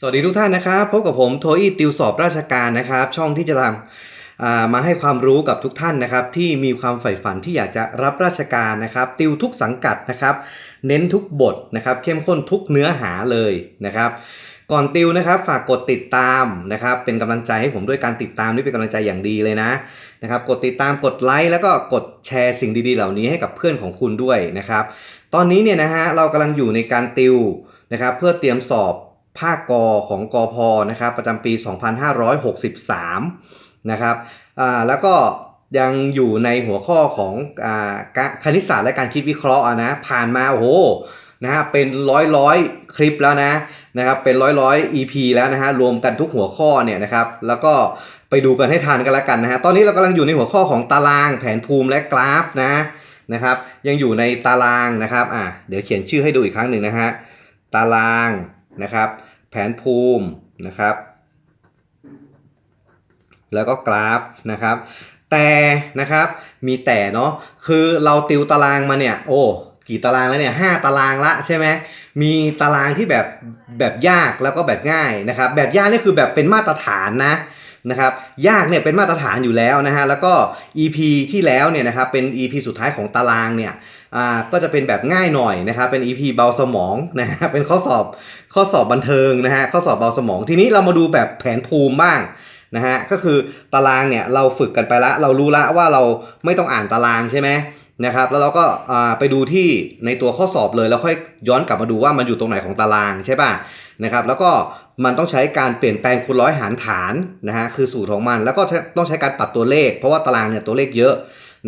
สวัสดีทุกท่านนะครับพบกับผมโทอี้ติวสอบราชการนะครับ ช่องที่จะทำมาให้ความรู้กับทุกท่านนะครับ ที่มีความใฝ่ฝันที่อยากจะรับราชการนะครับ ติวทุกสังกัดนะครับ เน้นทุกบทนะครับ เข้มข้นทุกเนื้อหาเลยนะครับ ก่อนติวนะครับ ฝากกดติดตามนะครับ เป็นกำลังใจให้ผมด้วยการติดตามนี่เป็นกำลังใจอย่างดีเลยนะนะครับ กดติดตามกดไลค์แล้วก็กดแชร์สิ่งดีๆ เหล่านี้ให้กับเพื่อนของคุณด้วยนะครับ ตอนนี้เนี่ยนะฮะเรากำลังอยู่ในการติวนะครับ เพื่อเตรียมสอบ ภาคกอของกอพนะครับประจำปี 2563 นะครับอ่าแล้วก็ยังอยู่ในหัวข้อของอ่าคณิตศาสตร์และการคิดวิเคราะห์อะนะผ่านมาโอ้โหนะฮะเป็นร้อยร้อยคลิปแล้วนะนะครับเป็นร้อยร้อย EP แล้วนะฮะรวมกันทุกหัวข้อเนี่ยนะครับแล้วก็ไปดูกันให้ทันกันแล้วกันนะฮะตอนนี้เรากำลังอยู่ในหัวข้อของตารางแผนภูมิและกราฟนะนะครับยังอยู่ในตารางนะครับอะเดี๋ยวเขียนชื่อให้ดูอีกครั้งหนึ่งนะฮะตารางนะครับ แผนภูมินะครับ แล้วก็กราฟนะครับ แต่นะครับมีแต่เนาะคือเราติวตารางมาเนี่ยโอ้กี่ตารางแล้วเนี่ยห้าตารางละใช่ไหมมีตารางที่แบบแบบยากแล้วก็แบบง่ายนะครับ แบบยากนี่คือแบบเป็นมาตรฐานนะนะครับ ยากเนี่ยเป็นมาตรฐานอยู่แล้วนะฮะแล้วก็ EP ที่แล้วเนี่ยนะครับเป็น EP สุดท้ายของตารางเนี่ยอ่าก็จะเป็นแบบง่ายหน่อยนะครับ เป็น EP เบาสมองนะฮะเป็นข้อสอบ ข้อสอบบันเทิงนะฮะข้อสอบเบาสมอง ทีนี้เรามาดูแบบแผนภูมิบ้างนะฮะก็คือตารางเนี่ยเราฝึกกันไปละเรารู้ละว่าเราไม่ต้องอ่านตารางใช่ไหมนะครับแล้วเราก็ไปดูที่ในตัวข้อสอบเลยแล้วค่อยย้อนกลับมาดูว่ามันอยู่ตรงไหนของตารางใช่ป่ะนะครับแล้วก็มันต้องใช้การเปลี่ยนแปลงคูณร้อยหารฐานนะฮะคือสูตรของมัน แล้วก็ต้องใช้การปัดตัวเลข เพราะว่าตารางเนี่ยตัวเลขเยอะ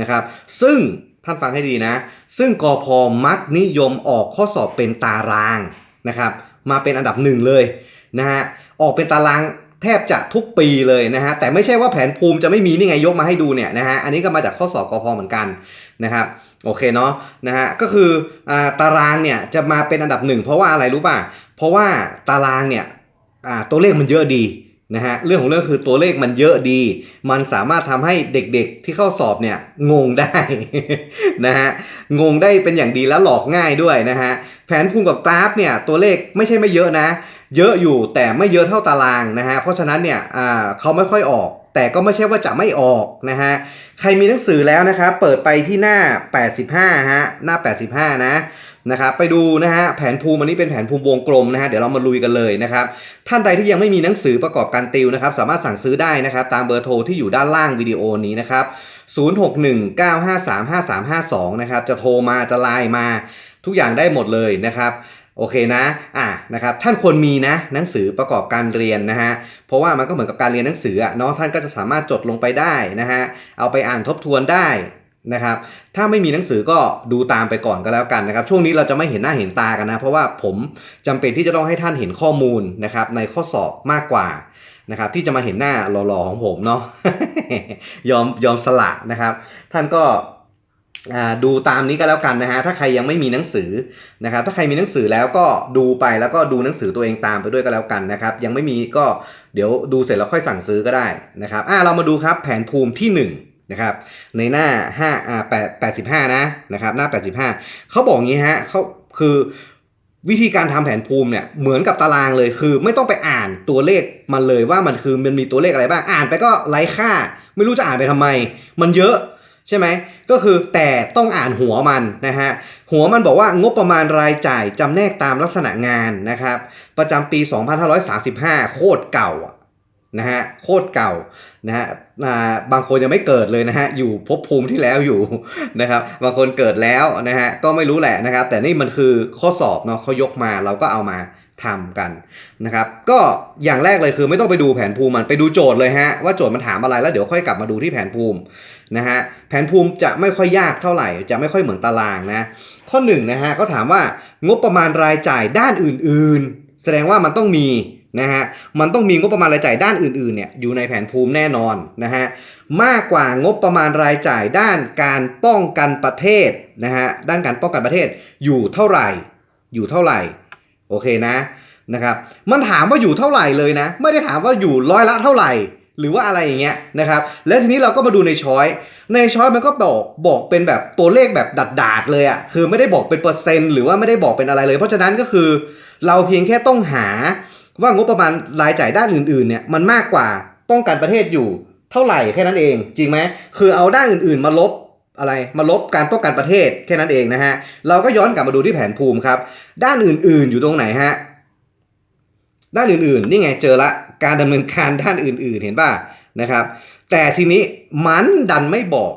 นะครับซึ่งท่านฟังให้ดีนะ ซึ่งกอพอมักนิยมออกข้อสอบเป็นตารางนะครับ มาเป็นอันดับหนึ่งเลยนะฮะออกเป็นตารางแทบจะทุกปีเลยนะฮะแต่ไม่ใช่ว่าแผนภูมิจะไม่มีนี่ไงยกมาให้ดูเนี่ยนะฮะอันนี้ก็มาจากข้อสอบกอพเหมือนกันนะครับโอเคเนาะนะฮะก็คืออตารางเนี่ยจะมาเป็นอันดับหนึ่งเพราะว่าอะไรรู้ป่ะเพราะว่าตารางเนี่ยตัวเลขมันเยอะดี นะฮะเรื่องของเรื่องคือตัวเลขมันเยอะดี มันสามารถทำให้เด็กๆที่เข้าสอบเนี่ยงงได้นะฮะงงได้เป็นอย่างดีแล้วหลอกง่ายด้วยนะฮะแผนภูมิกับกราฟเนี่ยตัวเลขไม่ใช่ไม่เยอะนะ เยอะอยู่แต่ไม่เยอะเท่าตารางนะฮะเพราะฉะนั้นเนี่ยอ่าเขาไม่ค่อยออก แต่ก็ไม่ใช่ว่าจะไม่ออกนะฮะใครมีหนังสือแล้วนะครับเปิดไปที่หน้า 85ฮะหน้า 85 นะ นะครับไปดูนะฮะแผนภูมิอันนี้เป็นแผนภูมิวงกลมนะฮะเดี๋ยวเรามาลุยกันเลยนะครับท่านใดที่ยังไม่มีหนังสือประกอบการติวนะครับสามารถสั่งซื้อได้นะครับตามเบอร์โทรที่อยู่ด้านล่างวิดีโอนี้นะครับ0619535352นะครับจะโทรมาจะไลน์มาทุกอย่างได้หมดเลยนะครับโอเคนะ อะ นะครับ ท่านควรมีนะ หนังสือประกอบการเรียนนะฮะ เพราะว่ามันก็เหมือนกับการเรียนหนังสืออะเนาะ ท่านก็จะสามารถจดลงไปได้นะฮะ เอาไปอ่านทบทวนได้ นะครับ ถ้าไม่มีหนังสือก็ดูตามไปก่อนก็แล้วกันนะครับ ช่วงนี้เราจะไม่เห็นหน้าเห็นตากันนะ เพราะว่าผมจำเป็นที่จะต้องให้ท่านเห็นข้อมูลนะครับ ในข้อสอบมากกว่านะครับที่จะมาเห็นหน้าหล่อๆของผมเนาะยอมยอมสละนะครับ ท่านก็ดูตามนี้ก็แล้วกันนะฮะถ้าใครยังไม่มีหนังสือนะครับถ้าใครมีหนังสือแล้วก็ดูไปแล้วก็ดูหนังสือตัวเองตามไปด้วยก็แล้วกันนะครับ ยังไม่มีก็เดี๋ยวดูเสร็จแล้วค่อยสั่งซื้อก็ได้นะครับอ่าเรามาดูครับแผนภูมิที่ห นะครับในหน้า5อ่า8 85นะนะครับหน้า 85เขาบอกงี้ฮะเขาคือวิธีการทำแผนภูมิเนี่ยเหมือนกับตารางเลยคือ ไม่ต้องไปอ่านตัวเลขมันเลยว่ามันคือมันมีตัวเลขอะไรบ้างอ่านไปก็ไร้ค่า ไม่รู้จะอ่านไปทำไม มันเยอะใช่ไหมก็คือแต่ต้องอ่านหัวมันนะฮะหัวมันบอกว่างบประมาณรายจ่ายจำแนกตามลักษณะงานนะครับประจำปี 2535 โคตรเก่าอะ นะฮะโคตรเก่านะฮะบางคนยังไม่เกิดเลยนะฮะอยู่ภพภูมิที่แล้วอยู่นะครับบางคนเกิดแล้วนะฮะก็ไม่รู้แหละนะครับ แต่นี่มันคือข้อสอบเนาะเขายกมาเราก็เอามาทำกันนะครับ ก็อย่างแรกเลยคือไม่ต้องไปดูแผนภูมิมันไปดูโจทย์เลยฮะว่าโจทย์มันถามอะไรแล้วเดี๋ยวค่อยกลับมาดูที่แผนภูมินะฮะแผนภูมิจะไม่ค่อยยากเท่าไหร่ จะไม่ค่อยเหมือนตารางนะข้อหนึ่งนะฮะเขาถามว่างบประมาณรายจ่ายด้านอื่น ๆ แสดงว่ามันต้องมี นะฮะ มันต้องมีงบประมาณรายจ่ายด้านอื่นๆเนี่ยอยู่ในแผนภูมิแน่นอนนะฮะ มากกว่างบประมาณรายจ่ายด้านการป้องกันประเทศนะฮะ ด้านการป้องกันประเทศอยู่เท่าไหร่ อยู่เท่าไหร่ โอเคนะ นะครับ มันถามว่าอยู่เท่าไหร่เลยนะ ไม่ได้ถามว่าอยู่ร้อยละเท่าไหร่ หรือว่าอะไรอย่างเงี้ยนะครับ แล้วทีนี้เราก็มาดูในช้อย ในช้อยมันก็บอกบอกเป็นแบบตัวเลขแบบดาดๆเลยอะ่ะคือไม่ได้บอกเป็นเปอร์เซ็นต์หรือว่าไม่ได้บอกเป็นอะไรเลย เพราะฉะนั้นก็คือ เราเพียงแค่ต้องหา ว่างบประมาณรายจ่ายด้านอื่นๆเนี่ยมันมากกว่าป้องกันประเทศอยู่เท่าไหร่แค่นั้นเอง จริงไหมคือเอาด้านอื่นๆ มาลบอะไรมาลบการป้องกันประเทศแค่นั้นเองนะฮะเราก็ย้อนกลับมาดูที่แผนภูมิครับ ด้านอื่นๆอยู่ตรงไหนฮะด้านอื่นๆนี่ไงเจอละการดำเนินการด้านอื่นๆเห็นป่ะนะครับ แต่ทีนี้มันดันไม่บอก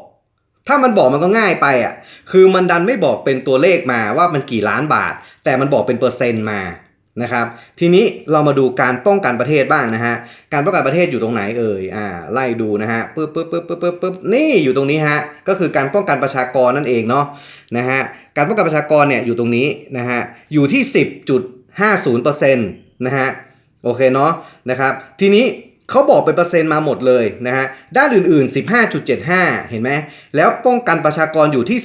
ถ้ามันบอกมันก็ง่ายไปอะคือมันดันไม่บอกเป็นตัวเลขมาว่ามันกี่ล้านบาท แต่มันบอกเป็นเปอร์เซ็นต์มา นะครับทีนี้เรามาดูการป้องกันประเทศบ้างนะฮะการป้องกันประเทศอยู่ตรงไหนเอ่ยอ่าไล่ดูนะฮะปึ๊บปึ๊บปึ๊บปึ๊บปึ๊บปึ๊บนี่อยู่ตรงนี้ฮะก็คือการป้องกันประชากรนั่นเองเนาะนะฮะการป้องกันประชากรเนี่ยอยู่ตรงนี้นะฮะอยู่ที่ 10.50%นะฮะโอเคเนาะนะครับทีนี้เขาบอกเป็นเปอร์เซ็นต์มาหมดเลยนะฮะด้านอื่น ๆ 15.75 เห็นไหมแล้วป้องกันประชากรอยู่ที่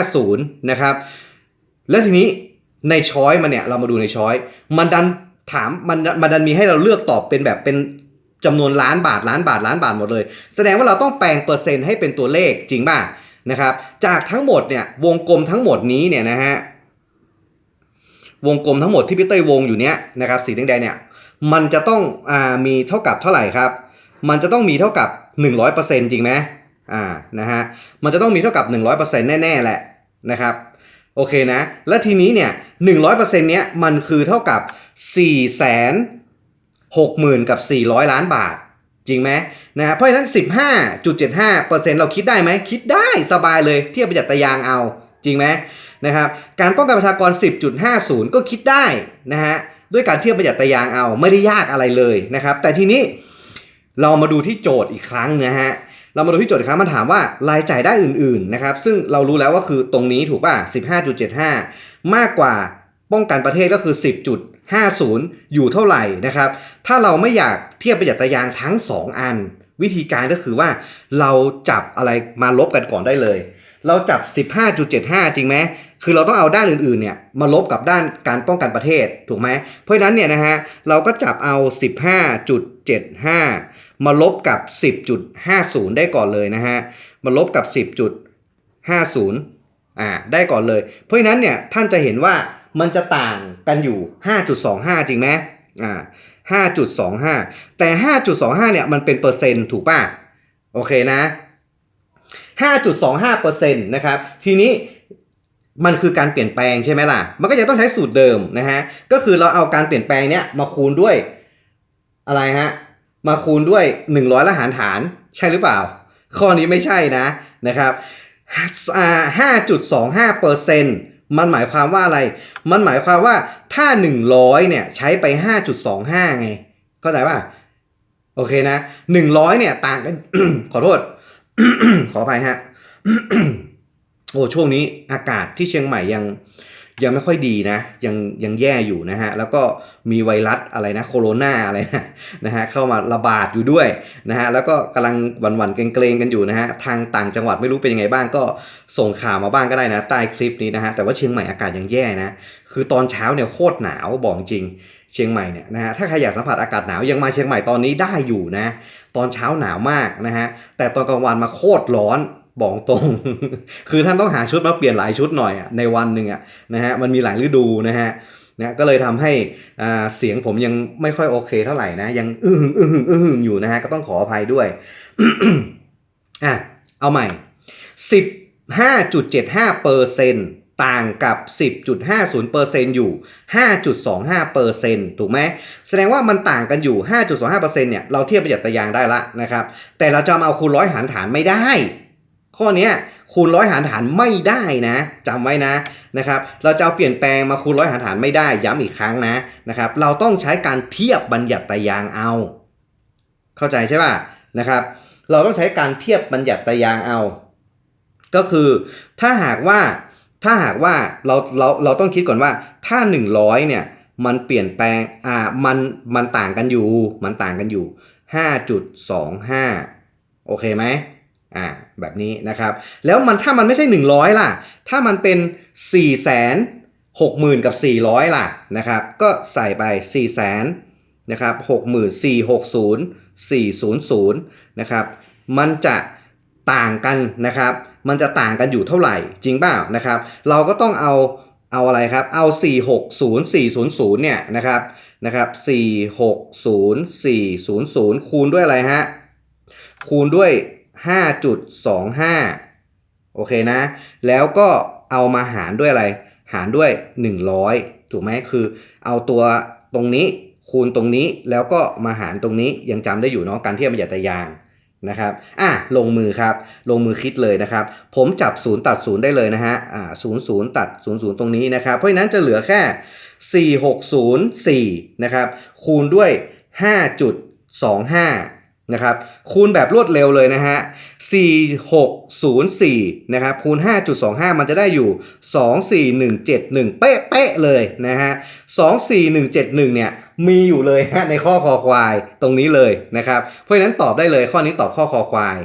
10.50นะครับแล้วทีนี้ ในช้อยมันเนี่ยเรามาดูในช้อยมันดันถามมันมันดันมีให้เราเลือกตอบเป็นแบบเป็นจำนวนล้านบาทล้านบาทล้านบาทหมดเลย แสดงว่าเราต้องแปลงเปอร์เซ็นต์ให้เป็นตัวเลขจริงป่ะนะครับ จากทั้งหมดเนี่ยวงกลมทั้งหมดนี้เนี่ยนะฮะวงกลมทั้งหมดที่พี่เต้ยวงอยู่เนี้ยนะครับสีแดงๆเนี่ยมันจะต้องอ่ามีเท่ากับเท่าไหร่ครับ มันจะต้องมีเท่ากับ 100%จริงไหมอ่านะฮะมันจะต้องมีเท่ากับ 100%แน่ๆแหละนะครับ โอเคนะ และทีนี้เนี่ยหนึ่งร้อยเปอร์เซ็นต์เนี้ยมันคือเท่ากับ4ี่แสนหกหมื่นกับ400ล้านบาท จริงไหมนะฮะเพราะฉะนั้น 15.75เปอร์เซ็นต์เราคิดได้ไหม คิดได้สบายเลยเทียบประหยัดตะยางเอาจริงไหมนะครับการป้องกันประชากร 10.50 ก็คิดได้นะฮะด้วยการเทียบประหยัดตะยางเอาไม่ได้ยากอะไรเลยนะครับ แต่ทีนี้เรามาดูที่โจทย์อีกครั้งนะฮะ เรามาดูที่โจทย์ครับมันถามว่ารายจ่ายได้อื่นๆนะครับซึ่งเรารู้แล้วว่าคือตรงนี้ถูกป่ะ 15.75 มากกว่าป้องกันประเทศก็คือ 10.50 อยู่เท่าไหร่นะครับ ถ้าเราไม่อยากเทียบประหยัดตะยางทั้ง 2 อัน วิธีการก็คือว่าเราจับอะไรมาลบกันก่อนได้เลย เราจับ 15.75 จริงไหม คือเราต้องเอาด้านอื่นๆเนี่ยมาลบกับด้านการป้องกันประเทศถูกไหมเพราะฉะนั้นเนี่ยนะฮะเราก็จับเอา 15.75 มาลบกับ 10.50 ได้ก่อนเลยนะฮะมาลบกับ 10.50อ่าได้ก่อนเลย เพราะฉะนั้นเนี่ยท่านจะเห็นว่ามันจะต่างกันอยู่ 5.25 จริงไหมอ่า5.25 แต่ 5.25 เนี่ยมันเป็นเปอร์เซ็นต์ถูกป่ะ โอเคนะ 5.25%นะครับ ทีนี้ มันคือการเปลี่ยนแปลงใช่ไหมล่ะ มันก็จะต้องใช้สูตรเดิมนะฮะ ก็คือเราเอาการเปลี่ยนแปลงเนี้ยมาคูณด้วยอะไรฮะ มาคูณด้วย 100 ละหารฐานใช่หรือเปล่า ข้อนี้ไม่ใช่นะนะครับอ่า5.25เปอร์เซ็นต์มันหมายความว่าอะไร มันหมายความว่าถ้า 100เนี่ยใช้ไป 5.25 ไง เข้าใจป่ะ โอเคนะ 100เนี่ยต่างกัน ขอโทษ ขออภัยฮะ โอ้ช่วงนี้อากาศที่เชียงใหม่ยังยังไม่ค่อยดีนะยังยังแย่อยู่นะฮะแล้วก็มีไวรัสอะไรนะโคโรนาอะไรนะนะฮะเข้ามาระบาดอยู่ด้วยนะฮะแล้วก็กำลังหวั่นๆเกรงๆกันอยู่นะฮะทางต่างจังหวัดไม่รู้เป็นยังไงบ้างก็ส่งข่าวมาบ้างก็ได้นะใต้คลิปนี้นะฮะแต่ว่าเชียงใหม่อากาศยังแย่นะคือตอนเช้าเนี่ยโคตรหนาวบอกจริงเชียงใหม่เนี่ยนะฮะถ้าใครอยากสัมผัสอากาศหนาวยังมาเชียงใหม่ตอนนี้ได้อยู่นะตอนเช้าหนาวมากนะฮะแต่ตอนกลางวันมาโคตรร้อน บอกตรง คือท่านต้องหาชุดมาเปลี่ยนหลายชุดหน่อยอะในวันหนึ่งอะนะฮะมันมีหลายฤดูนะฮะนะก็เลยทำให้เสียงผมยังไม่ค่อยโอเคเท่าไหร่นะ ยังอื้อหึงอื้อหึงอื้อหึงอยู่นะฮะก็ต้องขออภัยด้วยอะเอาใหม่ 15.75เปอร์เซ็นต์ต่างกับ 10.50เปอร์เซ็นต์อยู่ 5.25เปอร์เซ็นต์ถูกไหม แสดงว่ามันต่างกันอยู่ 5.25เปอร์เซ็นต์เนี่ย เราเทียบประหยัดตะยางได้ละนะครับ แต่เราจะมาเอาคูณร้อยหารฐานไม่ได้ ข้อนี้คูณร้อยหารฐานไม่ได้นะจำไว้นะนะครับ เราจะเอาเปลี่ยนแปลงมาคูณร้อยหารฐานไม่ได้ย้ำอีกครั้งนะนะครับ เราต้องใช้การเทียบบัญญัติตายางเอา เข้าใจใช่ป่ะนะครับ เราต้องใช้การเทียบบัญญัติตายางเอา ก็คือถ้าหากว่าถ้าหากว่าเราเราเราต้องคิดก่อนว่าถ้า 100เนี่ยมันเปลี่ยนแปลงอ่ามันมันต่างกันอยู่ มันต่างกันอยู่ 5.25 โอเคไหม อ่าแบบนี้นะครับ แล้วมันถ้ามันไม่ใช่ 100 ล่ะ ถ้ามันเป็น 4 6 0 0 0 0 กับ 400 ล่ะนะครับ ก็ใส่ไป 4 0 0 0 0นะครับ6460 400นะครับมันจะต่างกันนะครับ มันจะต่างกันอยู่เท่าไหร่จริงเปล่านะครับ เราก็ต้องเอาเอาอะไรครับ เอา 460400 เนี่ยนะครับนะครับ 460400 คูณด้วยอะไรฮะ คูณด้วย 5.25 โอเคนะ แล้วก็เอามาหารด้วยอะไร หารด้วย 100 ถูกไหมคือเอาตัวตรงนี้คูณตรงนี้แล้วก็มาหารตรงนี้ยังจำได้อยู่เนาะการเทียบประหยัดตยางนะครับ อะ ลงมือครับ ลงมือคิดเลยนะครับ ผมจับศูนย์ตัดศูนย์ได้เลยนะฮะ อ่าศูนย์ศูนย์ตัดศูนย์ศูนย์ตรงนี้นะครับ เพราะฉะนั้นจะเหลือแค่ 4604 นะครับ คูณด้วย 5.25 นะครับคูณแบบรวดเร็วเลยนะฮะ 4604 นะครับคูณ 5.25 มันจะได้อยู่ 24171 เป๊ะเป๊ะเลยนะฮะ 24171 เนี่ยมีอยู่เลยฮะในข้อคอควายตรงนี้เลยนะครับ เพราะฉะนั้นตอบได้เลยข้อนี้ตอบข้อคอควาย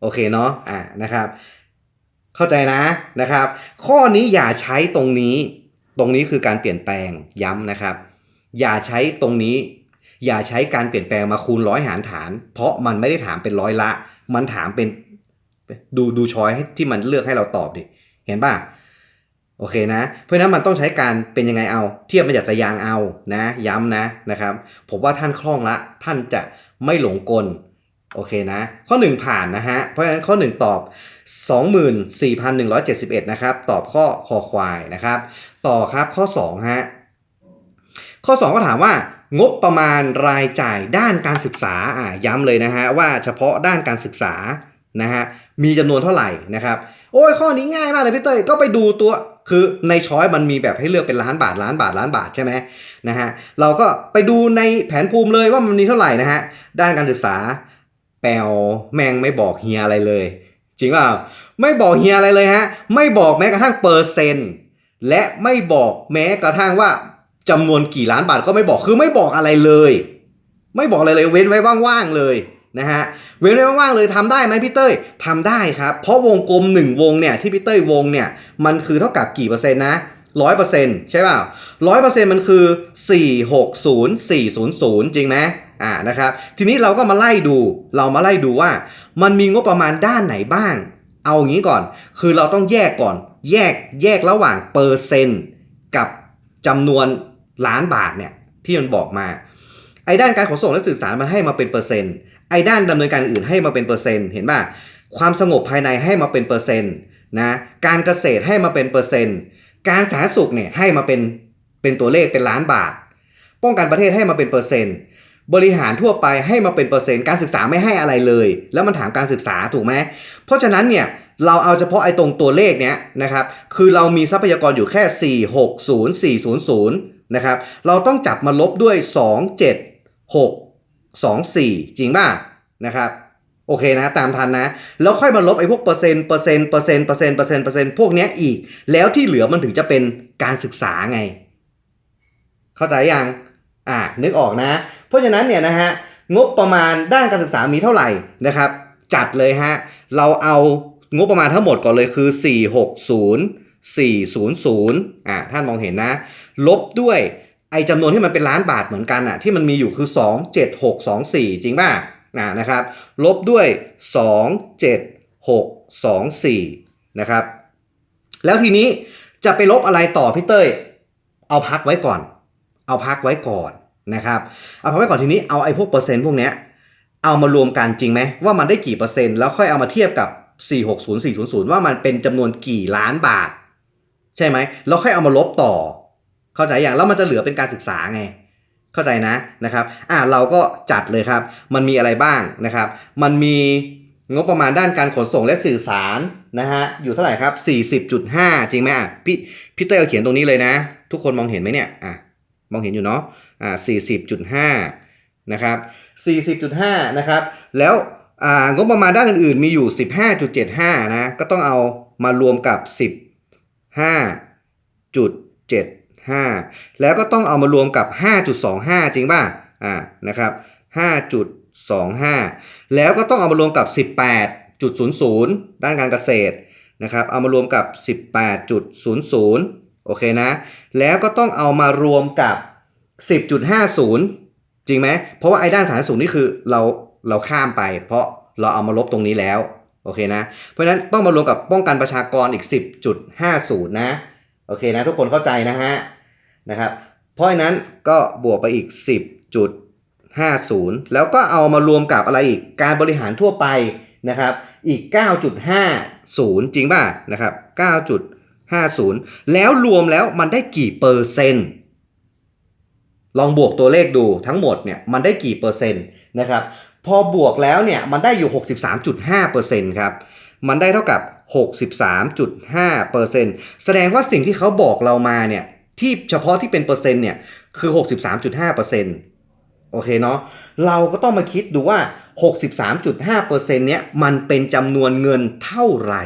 โอเคเนาะอ่านะครับ เข้าใจนะนะครับ ข้อนี้อย่าใช้ตรงนี้ ตรงนี้คือการเปลี่ยนแปลงย้ำนะครับ อย่าใช้ตรงนี้ อย่าใช้การเปลี่ยนแปลงมาคูณร้อยหารฐาน เพราะมันไม่ได้ถามเป็นร้อยละ มันถามเป็นดูดูช้อยให้ที่มันเลือกให้เราตอบดิ เห็นป่ะ โอเคนะ เพราะนั้นมันต้องใช้การเป็นยังไงเอา เทียบประหยัตะยางเอานะ ย้ำนะนะครับ ผมว่าท่านคล่องละ ท่านจะไม่หลงกล โอเคนะ ข้อ 1 ผ่านนะฮะ เพราะฉะนั้นข้อ 1 ตอบ 24,171 นะครับ ตอบข้อคอควายนะครับ ต่อครับข้อ 2 ฮะ ข้อ 2 ก็ถามว่า งบประมาณรายจ่ายด้านการศึกษาอ่าย้ำเลยนะฮะว่าเฉพาะด้านการศึกษานะฮะมีจำนวนเท่าไหร่นะครับ โอ้ยข้อนี้ง่ายมากเลยพี่เต้ยก็ไปดูตัวคือในช้อยมันมีแบบให้เลือกเป็นล้านบาทล้านบาทล้านบาทใช่ไหมนะฮะเราก็ไปดูในแผนภูมิเลยว่ามันมีเท่าไหร่นะฮะด้านการศึกษาแปลแม่งไม่บอกเฮียอะไรเลย จริงเปล่าไม่บอกเฮียอะไรเลยฮะไม่บอกแม้กระทั่งเปอร์เซ็นต์และไม่บอกแม้กระทั่งว่า จำนวนกี่ล้านบาทก็ไม่บอกคือไม่บอกอะไรเลย ไม่บอกอะไรเลยเว้นไว้ว่างๆเลยนะฮะเว้นไว้ว่างๆเลยทำได้ไหมพี่เต้ยทำได้ครับ เพราะวงกลมหนึ่งวงเนี่ยที่พี่เต้ยวงเนี่ยมันคือเท่ากับกี่เปอร์เซ็นต์นะร้อยเปอร์เซ็นต์ใช่เปล่าร้อยเปอร์เซ็นต์มันคือสี่หกศูนย์สี่ศูนย์ศูนย์จริงไหมอ่านะครับทีนี้เราก็มาไล่ดูเรามาไล่ดูว่า มันมีงบประมาณด้านไหนบ้าง เอาอย่างนี้ก่อน คือเราต้องแยกก่อน แยกแยกระหว่างเปอร์เซ็นต์กับจำนวน ล้านบาทเนี่ยที่มันบอกมา ไอ้ด้านการขนส่งและสื่อสารมันให้มาเป็นเปอร์เซ็นต์ไอ้ด้านดำเนินการอื่นให้มาเป็นเปอร์เซ็นต์เห็นป่ะความสงบภายในให้มาเป็นเปอร์เซ็นต์นะการเกษตรให้มาเป็นเปอร์เซ็นต์การสาธารณสุขเนี่ยให้มาเป็นเป็นตัวเลขเป็นล้านบาท ป้องกันประเทศให้มาเป็นเปอร์เซ็นต์บริหารทั่วไปให้มาเป็นเปอร์เซ็นต์การศึกษาไม่ให้อะไรเลย แล้วมันถามการศึกษาถูกไหมเพราะฉะนั้นเนี่ยเราเอาเฉพาะไอ้ตรงตัวเลขเนี้ยนะครับคือเรามีทรัพยากรอยู่แค่ 4 6 0 4 0 0 นะครับ เราต้องจับมาลบด้วย 2 7 6 2 4 จริงป่ะนะครับ โอเคนะตามทันนะ แล้วค่อยมาลบไอ้พวกเปอร์เซ็นต์เปอร์เซ็นต์เปอร์เซ็นต์เปอร์เซ็นต์เปอร์เซ็นต์เปอร์เซ็นต์พวกเนี้ยอีก แล้วที่เหลือมันถึงจะเป็นการศึกษาไง เข้าใจยังอ่านึกออกนะ เพราะฉะนั้นเนี่ยนะฮะงบประมาณด้านการศึกษามีเท่าไหร่นะครับ จัดเลยฮะเราเอางบประมาณทั้งหมดก่อนเลยคือ 460 400อ่าท่านมองเห็นนะ ลบด้วยไอจำนวนที่มันเป็นล้านบาทเหมือนกันอะที่มันมีอยู่คือ 2 7 6 2 4 จริงป่ะอ่านะครับ ลบด้วย 2 7 6 2 4 นะครับ แล้วทีนี้จะไปลบอะไรต่อพี่เต้ย เอาพักไว้ก่อน เอาพักไว้ก่อนนะครับ เอาพักไว้ก่อนทีนี้เอาไอ้พวกเปอร์เซ็นต์พวกเนี้ยเอามารวมกันจริงไหมว่ามันได้กี่เปอร์เซ็นต์แล้วค่อยเอามาเทียบกับ 460 400 ว่ามันเป็นจำนวนกี่ล้านบาท ใช่ไหมแล้วค่อยเอามาลบต่อ เข้าใจอย่างแล้วมันจะเหลือเป็นการศึกษาไง เข้าใจนะนะครับอ่าเราก็จัดเลยครับ มันมีอะไรบ้างนะครับ มันมีงบประมาณด้านการขนส่งและสื่อสารนะฮะอยู่เท่าไหร่ครับ 40.5 จริงไหมอะพี่พี่เต้ยเขียนตรงนี้เลยนะ ทุกคนมองเห็นไหมเนี่ยอะมองเห็นอยู่เนาะอ่า40.5 นะครับ 40.5 นะครับ แล้วอ่างบประมาณด้านอื่นๆมีอยู่ 15.75 นะ ก็ต้องเอามารวมกับ 5.75 แล้วก็ต้องเอามารวมกับ 5.25 จริงป่ะอ่านะครับ 5.25 แล้วก็ต้องเอามารวมกับ 18.00 ด้านการเกษตรนะครับเอามารวมกับ 18.00 โอเคนะ แล้วก็ต้องเอามารวมกับ 10.50 จริงไหมเพราะว่าไอ้ด้านสารสุขนี่คือเราเราข้ามไป เพราะเราเอามาลบตรงนี้แล้ว โอเคนะ เพราะฉะนั้นต้องมารวมกับป้องกันประชากรอีก 10.50 นะ โอเคนะ ทุกคนเข้าใจนะฮะ นะครับ เพราะฉะนั้นก็บวกไปอีก 10.50 แล้วก็เอามารวมกับอะไรอีก การบริหารทั่วไปนะครับ อีก 9.50 จริงป่ะนะครับ 9.50 แล้วรวมแล้วมันได้กี่เปอร์เซ็นต์ ลองบวกตัวเลขดูทั้งหมดเนี่ยมันได้กี่เปอร์เซ็นต์นะครับ พอบวกแล้วเนี่ยมันได้อยู่ 63.5%ครับ มันได้เท่ากับ 63.5%แสดงว่าสิ่งที่เขาบอกเรามาเนี่ยที่เฉพาะที่เป็นเปอร์เซ็นต์เนี่ยคือ 63.5%โอเคเนาะเราก็ต้องมาคิดดูว่า 63.5%เนี่ยมันเป็นจำนวนเงินเท่าไหร่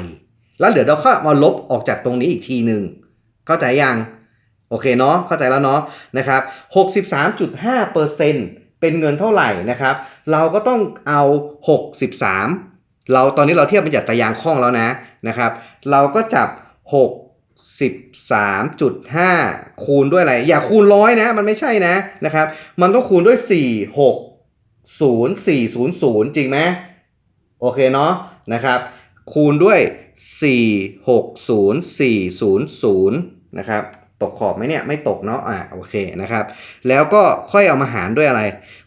แล้วเดี๋ยวเราค่อยมาลบออกจากตรงนี้อีกทีหนึ่งเข้าใจยัง โอเคเนาะเข้าใจแล้วเนาะนะครับ 63.5%เป็นเงินเท่าไหร่นะครับ เราก็ต้องเอา 63 เราตอนนี้เราเทียบเป็นจากตารางคล่องแล้วนะนะครับ เราก็จับ 63.5 คูณด้วยอะไร อย่าคูณร้อยนะ มันไม่ใช่นะนะครับ มันต้องคูณด้วย 4 6 0 4 0 0 จริงไหมโอเคเนาะนะครับ คูณด้วย 4 6 0 4 0 0 นะครับ ตกขอบไหมเนี่ยไม่ตกเนาะอ่าโอเคนะครับ แล้วก็ค่อยเอามาหารด้วยอะไร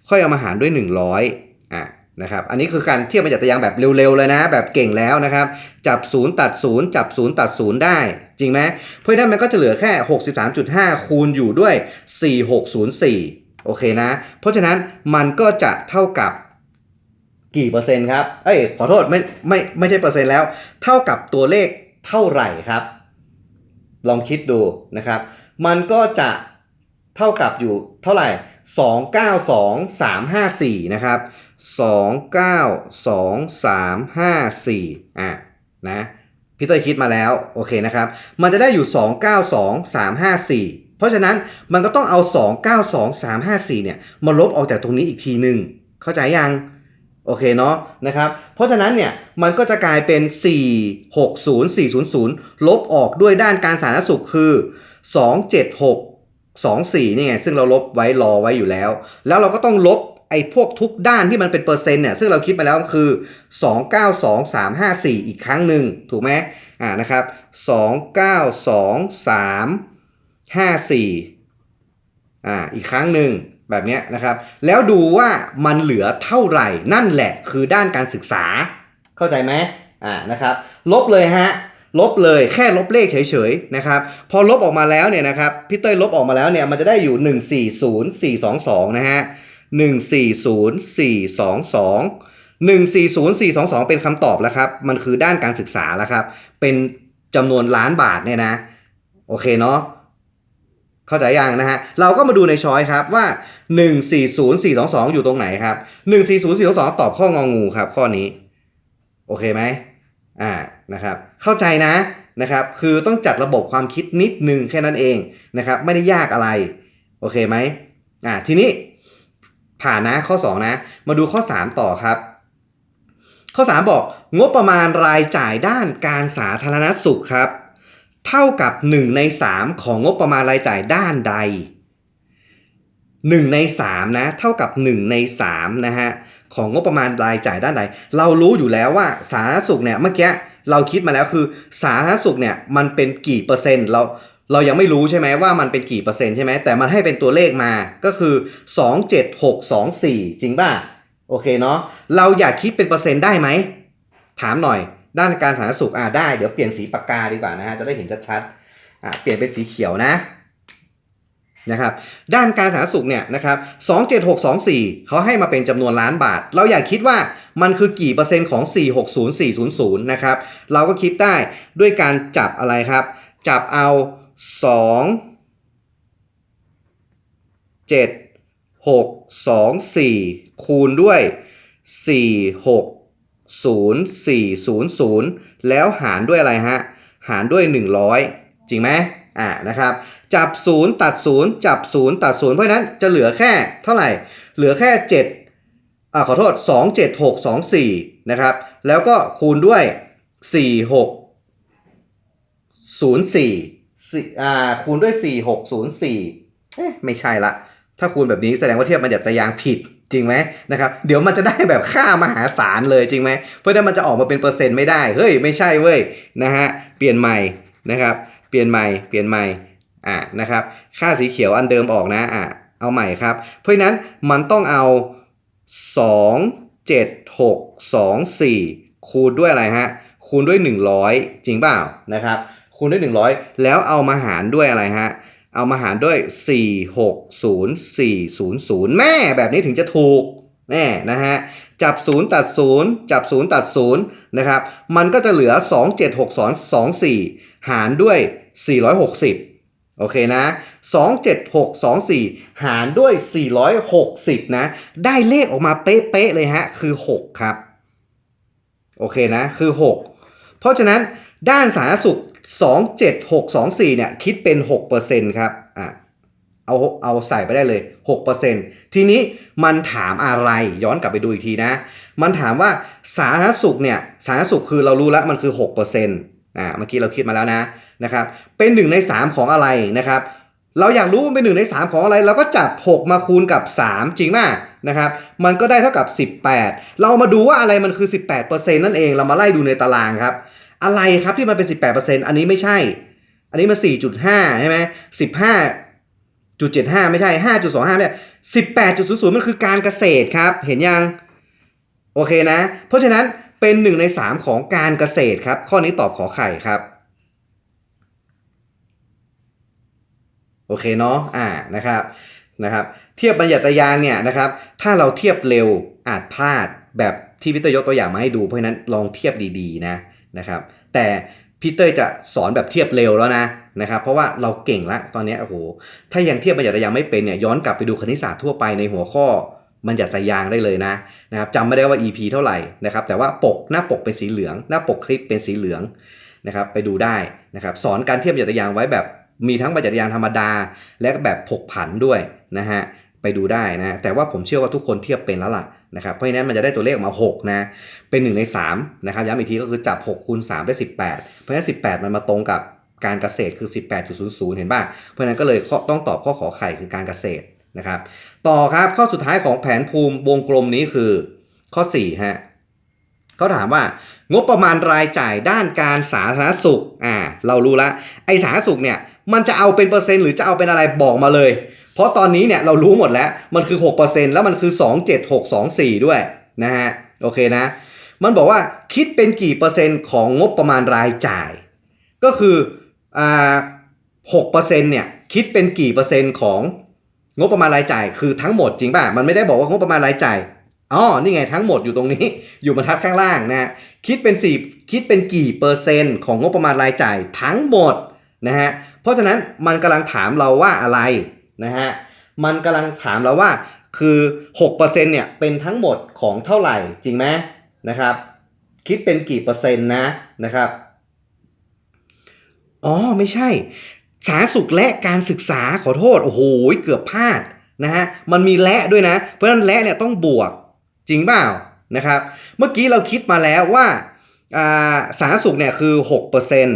ค่อยเอามาหารด้วย 100อ่านะครับอันนี้คือการเทียบมาจากตารางแบบเร็วๆเลยนะ แบบเก่งแล้วนะครับ จับ 0 ตัด 0 จับ 0 ตัด 0 ได้ จริงไหมเพราะฉะนั้นมันก็จะเหลือแค่ 63.5 คูณอยู่ด้วย 4604 โอเคนะ เพราะฉะนั้นมันก็จะเท่ากับกี่เปอร์เซ็นต์ครับ เอ้ยขอโทษไม่ไม่ไม่ใช่เปอร์เซ็นต์แล้ว เท่ากับตัวเลขเท่าไหร่ครับ ลองคิดดูนะครับ มันก็จะเท่ากับอยู่เท่าไหร่ 292354 นะครับ 292354 อะนะพี่เต้ยคิดมาแล้วโอเคนะครับ มันจะได้อยู่ 292354 เพราะฉะนั้นมันก็ต้องเอา 292354 เนี่ยมาลบออกจากตรงนี้อีกทีหนึ่งเข้าใจยัง โอเคเนาะนะครับ เพราะฉะนั้นเนี่ยมันก็จะกลายเป็น 4 6 0 4 0 0 ลบออกด้วยด้านการสาธารณสุขคือ 2 7 6 2 4นี่ไงซึ่งเราลบไว้รอไว้อยู่แล้ว แล้วเราก็ต้องลบไอ้พวกทุกด้านที่มันเป็นเปอร์เซ็นต์เนี่ยซึ่งเราคิดมาแล้วคือ 2 9 2 3 5 4 อีกครั้งหนึ่งถูกไหมอ่านะครับ2 9 2 3 5 4อ่าอีกครั้งหนึ่ง แบบนี้นะครับ แล้วดูว่ามันเหลือเท่าไหร่นั่นแหละคือด้านการศึกษา เข้าใจไหมอ่านะครับ ลบเลยฮะลบเลยแค่ลบเลขเฉยๆนะครับ พอลบออกมาแล้วเนี่ยนะครับพี่เต้ยลบออกมาแล้วเนี่ยมันจะได้อยู่ 140422 นะฮะ 140422 140422 เป็นคำตอบแล้วครับ มันคือด้านการศึกษาแล้วครับ เป็นจำนวนล้านบาทเนี่ยนะ โอเคเนาะ เข้าใจยังนะฮะ เราก็มาดูในช้อยครับว่า 140422 อยู่ตรงไหนครับ 140422 ตอบข้ององูครับ ข้อนี้ โอเคไหมอ่านะครับ เข้าใจนะนะครับ คือต้องจัดระบบความคิดนิดนึงแค่นั้นเองนะครับ ไม่ได้ยากอะไร โอเคไหมอ่าทีนี้ผ่านนะข้อ 2 นะ มาดูข้อ 3 ต่อครับ ข้อ 3 บอกงบประมาณรายจ่ายด้านการสาธารณสุขครับ เท่ากับ 1 ใน 3 ของงบประมาณรายจ่ายด้านใด 1 ใน 3 นะ เท่ากับ 1 ใน3นะฮะของงบประมาณรายจ่ายด้านใด เรารู้อยู่แล้วว่าสาธารณสุขเนี่ยเมื่อกี้เราคิดมาแล้วคือสาธารณสุขเนี่ยมันเป็นกี่เปอร์เซ็นต์เราเรายังไม่รู้ใช่ไหมว่ามันเป็นกี่เปอร์เซ็นต์ใช่ไหมแต่มันให้เป็นตัวเลขมาก็คือ 2 7 6 2 4 จริงป่ะ โอเคเนาะเราอยากคิดเป็นเปอร์เซ็นต์ได้ไหม ถามหน่อย ด้านการสาธารณสุขอ่าได้เดี๋ยวเปลี่ยนสีปากกาดีกว่านะฮะจะได้เห็นชัดๆอ่าเปลี่ยนเป็นสีเขียวนะนะครับด้านการสาธารณสุขเนี่ยนะครับ27624 เขาให้มาเป็นจำนวนล้านบาท เราอยากคิดว่ามันคือกี่เปอร์เซ็นต์ของ 460400 นะครับ เราก็คิดได้ด้วยการจับอะไรครับ จับเอา 2 7 6 2 4 คูณด้วย 4 6 0 4 0 0 แล้วหารด้วยอะไรฮะ หารด้วย 100 จริงไหมอ่านะครับ จับ 0 ตัด 0 จับ 0 ตัด 0 เพราะฉะนั้นจะเหลือแค่เท่าไหร่ เหลือแค่ 7อ่าขอโทษ 2 7 6 2 4 นะครับ แล้วก็คูณด้วย 4 6 0 4อ่าคูณด้วย 4 6 0 4เอ๊ะไม่ใช่ละ ถ้าคูณแบบนี้แสดงว่าเทียบมาจากตารางผิด จริงไหมนะครับเดี๋ยวมันจะได้แบบค่ามหาศาลเลยจริงไหมเพราะนั้นมันจะออกมาเป็นเปอร์เซ็นต์ไม่ได้เฮ้ยไม่ใช่เว้ยนะฮะเปลี่ยนใหม่นะครับเปลี่ยนใหม่เปลี่ยนใหม่อ่านะครับค่าสีเขียวอันเดิมออกนะอ่าเอาใหม่ครับ เพราะฉะนั้นมันต้องเอา 2 7 6 2 4 คูณด้วยอะไรฮะคูณด้วย 100 จริงเปล่านะครับคูณด้วย 100 แล้วเอามาหารด้วยอะไรฮะ เอามาหารด้วย 4 6 0 4 0 0 แม่แบบนี้ถึงจะถูกแน่นะฮะ จับ 0 ตัด 0 จับ 0 ตัด 0 นะครับ มันก็จะเหลือ 2 7 6 2 2 4 หารด้วย 460 โอเคนะ 2 7 6 2 4 หารด้วย 460 นะ ได้เลขออกมาเป๊ะๆเลยฮะ คือ 6 ครับ โอเคนะ คือ 6 เพราะฉะนั้นด้านสาธารณสุข 27624 เนี่ยคิดเป็น 6%ครับอะเอาเอาใส่ไปได้เลย 6%ทีนี้มันถามอะไรย้อนกลับไปดูอีกทีนะ มันถามว่าสาธารณสุขเนี่ยสาธารณสุขคือเรารู้แล้วมันคือ 6%อ่าเมื่อกี้เราคิดมาแล้วนะนะครับเป็น 1 ใน 3 ของอะไรนะครับ เราอยากรู้ว่าเป็น 1 ใน 3 ของอะไร เราก็จับ 6 มาคูณกับ 3 จริงไหม นะครับ มันก็ได้เท่ากับ 18 เรามาดูว่าอะไรมันคือ 18%นั่นเอง เรามาไล่ดูในตารางครับ อะไรครับที่มันเป็น 18%อันนี้ไม่ใช่ อันนี้มัน 4.5 ใช่ไหม15จุดเจ็ดห้าไม่ใช่ห้าจุดสองห้าไม่ใช่สิบแปดจุดศูนย์ศูนย์มันคือการเกษตรครับ เห็นยัง โอเคนะ เพราะฉะนั้นเป็นหนึ่งในสามของการเกษตรครับ ข้อนี้ตอบขอไข่ครับ โอเคเนาะ อ่า นะครับ นะครับ เทียบบัญญัติยางเนี่ยนะครับ ถ้าเราเทียบเร็วอาจพลาดแบบที่พีเตอร์ยกตัวอย่างมาให้ดูเพราะฉะนั้นลองเทียบดีๆนะนะครับ แต่พีเตอร์จะสอนแบบเทียบเร็วแล้วนะนะครับ เพราะว่าเราเก่งละตอนนี้โอ้โหถ้ายังเทียบบัญญัติยางไม่เป็นเนี่ยย้อนกลับไปดูคณิตศาสตร์ทั่วไปในหัวข้อบัญญัติยางได้เลยนะนะครับจำไม่ได้ว่า EP เท่าไหร่นะครับ แต่ว่าปกหน้าปกเป็นสีเหลือง หน้าปกคลิปเป็นสีเหลืองนะครับ ไปดูได้นะครับ สอนการเทียบบัญญัติยางไว้แบบ มีทั้งบัญญัติยางธรรมดา และแบบผกผันด้วยนะฮะไปดูได้นะแต่ว่าผมเชื่อว่าทุกคนเทียบเป็นแล้วล่ะนะครับเพราะฉะนั้นมันจะได้ตัวเลขออกมา 6 นะ เป็น 1 ใน3นะครับย้ำอีกทีก็คือจับ6คูณ3ได้ 18 เพราะฉะนั้น 18 มันมาตรงกับการเกษตรคือ 18.00 เห็นป่ะเพราะฉะนั้นก็เลยต้องตอบข้อขอไข่คือการเกษตรนะครับ ต่อครับข้อสุดท้ายของแผนภูมิวงกลมนี้คือข้อ4ฮะเขาถามว่างบประมาณรายจ่ายด้านการสาธารณสุขอ่าเรารู้ละไอสาธารณสุขเนี่ย มันจะเอาเป็นเปอร์เซ็นต์หรือจะเอาเป็นอะไรบอกมาเลย เพราะตอนนี้เนี่ยเรารู้หมดแล้ว มันคือ 6%แล้วมันคือ 27624 ด้วยนะฮะ โอเคนะ มันบอกว่าคิดเป็นกี่เปอร์เซ็นต์ของงบประมาณรายจ่าย ก็คืออ่าหกเปอร์เซ็นต์เนี่ยคิดเป็นกี่เปอร์เซ็นต์ของงบประมาณรายจ่าย คือทั้งหมดจริงป่ะ มันไม่ได้บอกว่างบประมาณรายจ่ายอ๋อ นี่ไงทั้งหมดอยู่ตรงนี้ อยู่บรรทัดข้างล่างนะฮะคิดเป็นสี่คิดเป็นกี่เปอร์เซ็นต์ของงบประมาณรายจ่ายทั้งหมด นะฮะเพราะฉะนั้นมันกำลังถามเราว่าอะไรนะฮะมันกำลังถามเราว่าคือ6%เนี่ยเป็นทั้งหมดของเท่าไหร่จริงไหมนะครับ คิดเป็นกี่เปอร์เซ็นต์นะนะครับอ๋อไม่ใช่ สารสุขและการศึกษาขอโทษโอ้โหเกือบพลาดนะฮะมันมีและด้วยนะ เพราะฉะนั้นและเนี่ยต้องบวกจริงเปล่านะครับ เมื่อกี้เราคิดมาแล้วว่าสารสุขเนี่ยคือ6%น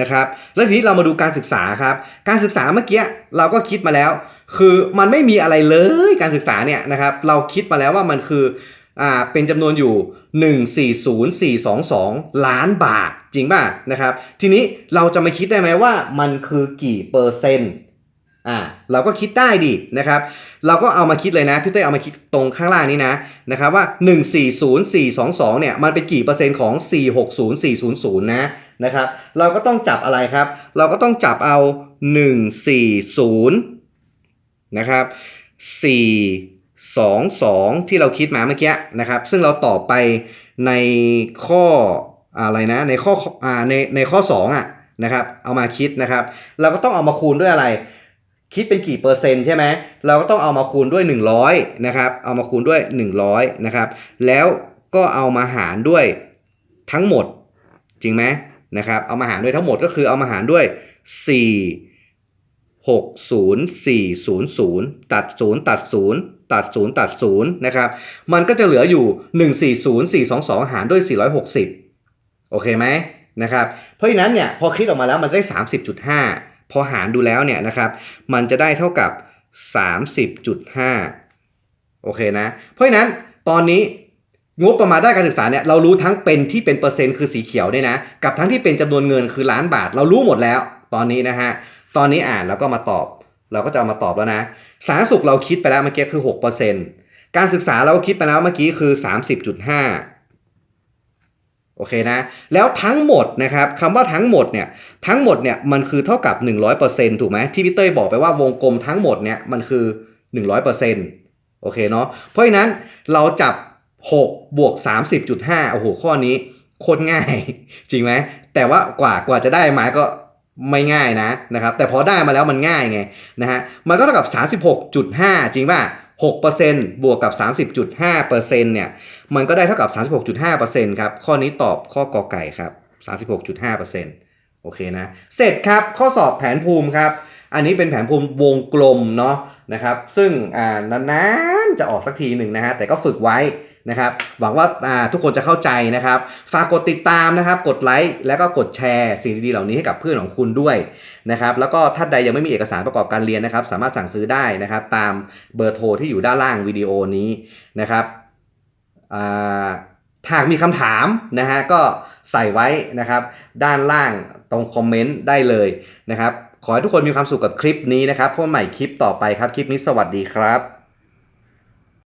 นะครับแล้วทีนี้เรามาดูการศึกษาครับ การศึกษาเมื่อกี้เราก็คิดมาแล้ว คือมันไม่มีอะไรเลยการศึกษาเนี่ยนะครับ เราคิดมาแล้วว่ามันคืออ่าเป็นจำนวนอยู่ 140422 ล้านบาทจริงป่ะนะครับ ทีนี้เราจะมาคิดได้ไหมว่ามันคือกี่เปอร์เซ็นต์อ่าเราก็คิดได้ดินะครับ เราก็เอามาคิดเลยนะพี่เต้เอามาคิดตรงข้างล่างนี้นะนะครับว่า 140422เนี่ยมันเป็นกี่เปอร์เซ็นต์ของ 460400 นะ นะครับ เราก็ต้องจับอะไรครับ เราก็ต้องจับเอา 140 นะครับ 4 2 2 ที่เราคิดมาเมื่อกี้นะครับ ซึ่งเราตอบไปในข้ออะไรนะ ในข้ออ่าในในข้อ2อะนะครับ เอามาคิดนะครับ เราก็ต้องเอามาคูณด้วยอะไร คิดเป็นกี่เปอร์เซ็นต์ใช่ไหมเราก็ต้องเอามาคูณด้วย 100นะครับ เอามาคูณด้วย 100นะครับ แล้วก็เอามาหารด้วยทั้งหมด จริงไหม นะครับเอามาหารด้วยทั้งหมดก็คือเอามาหารด้วย 4 60400 ตัด 0 ตัด 0 ตัด 0 ตัด 0 นะครับ มันก็จะเหลืออยู่ 140422 หารด้วย 460 โอเคไหมนะครับ เพราะฉะนั้นเนี่ยพอคิดออกมาแล้วมันได้ 30.5 พอหารดูแล้วเนี่ยนะครับ มันจะได้เท่ากับ 30.5 โอเคนะ เพราะฉะนั้นตอนนี้ งบประมาณด้านการศึกษาเนี่ยเรารู้ทั้งเป็นที่เป็นเปอร์เซ็นต์คือสีเขียวเนี่ยนะกับทั้งที่เป็นจำนวนเงินคือล้านบาท เรารู้หมดแล้ว ตอนนี้นะฮะตอนนี้อ่านแล้วก็มาตอบ เราก็จะเอามาตอบแล้วนะสาธารณสุขเราคิดไปแล้วเมื่อกี้คือ 6%การศึกษาเราก็คิดไปแล้วเมื่อกี้คือ 30.5โอเคนะแล้วทั้งหมดนะครับคำว่าทั้งหมดเนี่ยทั้งหมดเนี่ยมันคือเท่ากับ 100%ถูกไหมที่พี่เต้ยบอกไปว่าวงกลมทั้งหมดเนี่ยมันคือ 100%โอเคเนาะเพราะฉะนั้นเราจับ 6บวก30.5โอ้โหข้อนี้โคตรง่าย จริงไหมแต่ว่ากว่ากว่าจะได้มาก็ไม่ง่ายนะนะครับแต่พอได้มาแล้วมันง่ายไงนะฮะมันก็เท่ากับ 36.5 จริงป่ะ6%บวกกับ 30.5%เนี่ยมันก็ได้เท่ากับ 36.5%ครับข้อนี้ตอบข้อกอไก่ครับ 36.5%โอเคนะเสร็จครับข้อสอบแผนภูมิครับ อันนี้เป็นแผนภูมิวงกลมเนาะนะครับซึ่งอ่านานๆจะออกสักทีหนึ่งนะฮะแต่ก็ฝึกไว้ นะครับหวังว่าาทุกคนจะเข้าใจนะครับฝากกดติดตามนะครับกดไลค์แล้วก็กดแชร์สิ่งดีๆเหล่านี้ให้กับเพื่อนของคุณด้วยนะครับแล้วก็ท่านใดยังไม่มีเอกสารประกอบการเรียนนะครับ สามารถสั่งซื้อได้นะครับ ตามเบอร์โทรที่อยู่ด้านล่างวิดีโอนี้นะครับหากมีคำถามนะฮะก็ใส่ไว้นะครับ ด้านล่างตรงคอมเมนต์ได้เลยนะครับ ขอให้ทุกคนมีความสุขกับคลิปนี้นะครับพบใหม่คลิปต่อไปครับ คลิปนี้สวัสดีครับ